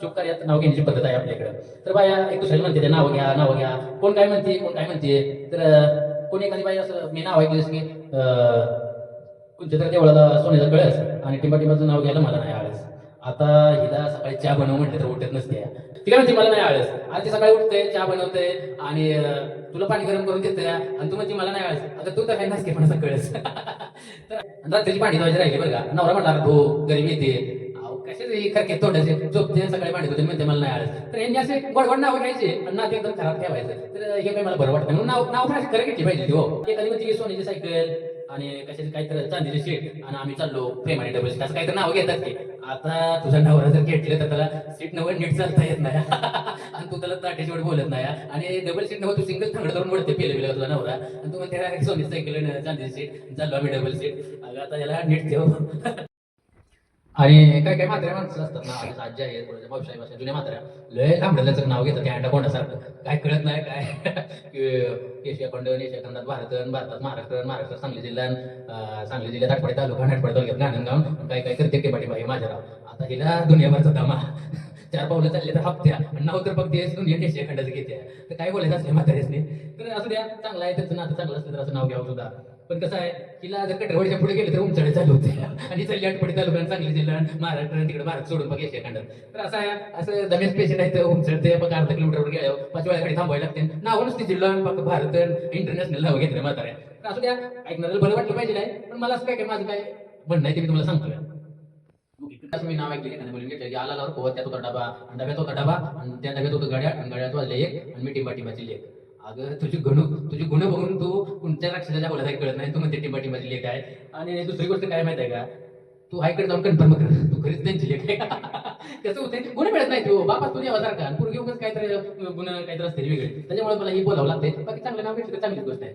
शुभ कार्यात नाव घेण्याची पद्धत आहे आपल्याकडं तर बाया एक दुसऱ्याला म्हणते नाव घ्या नाव घ्या. कोण काय म्हणते? कोण काय म्हणते? तर कोणी एखादी बाई असं मी नाव ऐकलं की अं, कोणत्या तर देवळाला सोन्याचा कळस आणि टिंबाटिंबाचं नाव घ्यायला मला नाही आळस आता हिला सकाळी चहा बनव म्हटलं तर उठत नसते. ती काय म्हणते? मला नाही आळस आज ती सकाळी उठते चहा बनवते आणि तुला पाणी गरम करून देते आणि तू म्हणते मला नाही आळस आता तू तर काही नसते पण असं कळस. तर रात्रीची पाणी धुवायची राहिली बरं का. नवरा म्हटला धो गरीब येते. कशाचे खरके तोंडाचे झोपते सकाळी भांडी होते म्हणते मला नाही आलं तर यांनी असे गोडगोड नाव घ्यायचे आणि नाते एकदम खराब ठेवायचं. तर हे काही मला बरं वाटतं म्हणून नाव नाव पण खरं घेतली पाहिजे हो. एखादी म्हणते सोन्याची सायकल आणि कशाची काहीतरी चांदीची सीट आणि आम्ही चाललो प्रेम आणि डबल सीट असं काहीतरी नाव घेतात की. आता तुझा नवरा जर घेतलं तर त्याला सीट नवर नीट चालता येत नाही. आणि तू त्याला ताट्याची बोलत नाही. आणि डबल सीट नव्हतं तू सिंगल थंड करून बोलते पेलं बिले तुझा नवरा. आणि तू म्हणते सोनी सायकल चांदीची सीट चाललो आम्ही डबल सीट आता याला नीट ठेव. आणि काय काय म्हात्र्या माणसं असतात ना आज आजी आहे थोड्याशा मावशाही भाषा जुन्या म्हात्र्या लय लांबडल्याचं नाव घेतात त्या अंडा कोणासारखं काय कळत नाही काय? एशिया खंड एशिया खंडात भारत भारतात महाराष्ट्र महाराष्ट्र सांगली जिल्हा सांगली जिल्ह्यात आठवडे तालुका आठवडे तालुक्यात गाणं काय काय करते ते पाठी माझ्या राव आता हिला दुनियाभरचा दमा चार पावलं चालले तर हप्त्या. आणि नाव तर फक्त दुनिया एशिया खंडाचं घेते. तर काय बोलायचं असले म्हातारेसने तर असं द्या चांगलं आहे त्याचं नातं चांगलं असलं तर असं नाव घ्यावं सुद्धा. पण कसं आहे तिला जर कटरवडीच्या पुढे गेले तर उंचडे चालू होते. आणि चालली आठवडी तालुका सांगली जिल्हा महाराष्ट्र तिकडे भारत सोडून बघ एशिया खंडात. तर असं आहे असं दमेश पेशंट आहे तर उंचळते बघ अर्धा किलोमीटरवर गेल्या पाच वेळा गाडी थांबवायला लागते. नाव नसते जिल्हा फक्त भारत इंटरनॅशनल नाव घेतलं म्हाताऱ्या तर असं द्या ऐकणाऱ्याला बरं वाटलं पाहिजे नाही पण मला असं काय काय माझं काय म्हणणं आहे ते मी तुम्हाला सांगतो असं मी नाव ऐकले एखाद्या की आला लावर पोहत त्यात होता डबा आणि डब्यात होता डबा आणि त्या डब्यात होतं गाड्या आणि गाड्यात वाजले एक आणि मी टिंबा टिंबाची लेख अगं तुझी गुण तुझी गुण बघून तू कोणत्या राक्षसाच्या बोलत आहे कळत नाही. तू म्हणते टिंबा टिंबाची लेख आहे. आणि दुसरी गोष्ट काय माहिती आहे का? तू आईकडे जाऊन कन्फर्म कर. तू खरीच त्यांची लेख आहे. कसं होते गुण मिळत नाही तू. बाबा तुझ्या वजार आणि पूर्वी उगाच काहीतरी गुण काहीतरी असते वेगळे. त्याच्यामुळे मला ही बोलावं लागते बाकी चांगलं नाव भेटलं चांगली गोष्ट आहे.